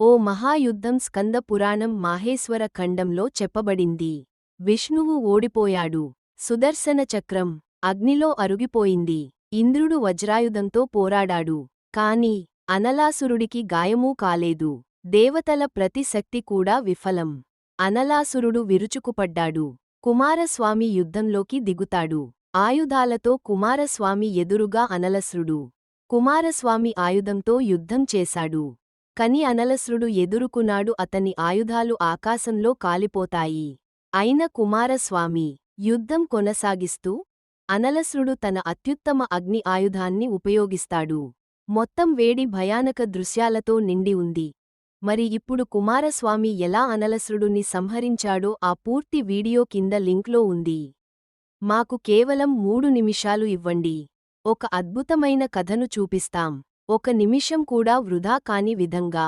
ఓ మహాయుద్ధం స్కంద పురాణం మాహేశ్వర ఖండంలో చెప్పబడింది. విష్ణువు ఓడిపోయాడు. సుదర్శన చక్రం అగ్నిలో అరుగిపోయింది. ఇంద్రుడు వజ్రాయుధంతో పోరాడాడు. కాని అనలాసురుడికి గాయమూ కాలేదు. దేవతల ప్రతి శక్తి కూడా విఫలం. అనలాసురుడు విరుచుకుపడ్డాడు. కుమారస్వామి యుద్ధంలోకి దిగుతాడు. ఆయుధాలతో కుమారస్వామి ఎదురుగా అనలసురుడు. కుమారస్వామి ఆయుధంతో యుద్ధం చేశాడు. కని అనలసుడు ఎదురుకున్నాడు అతని ఆయుధాలు ఆకాశంలో కాలిపోతాయి. అయిన కుమారస్వామి యుద్ధం కొనసాగిస్తూ అనలసుడు తన అత్యుత్తమ అగ్ని ఆయుధాన్ని ఉపయోగిస్తాడు. మొత్తం వేడి భయానక దృశ్యాలతో నిండి ఉంది. మరి ఇప్పుడు కుమారస్వామి ఎలా అనలసుడుని సంహరించాడో ఆ పూర్తి వీడియో కింద లింక్లో ఉంది. మాకు కేవలం మూడు నిమిషాలు ఇవ్వండి. ఒక అద్భుతమైన కథను చూపిస్తాం. ఒక నిమిషం కూడా వృధా కాని విధంగా.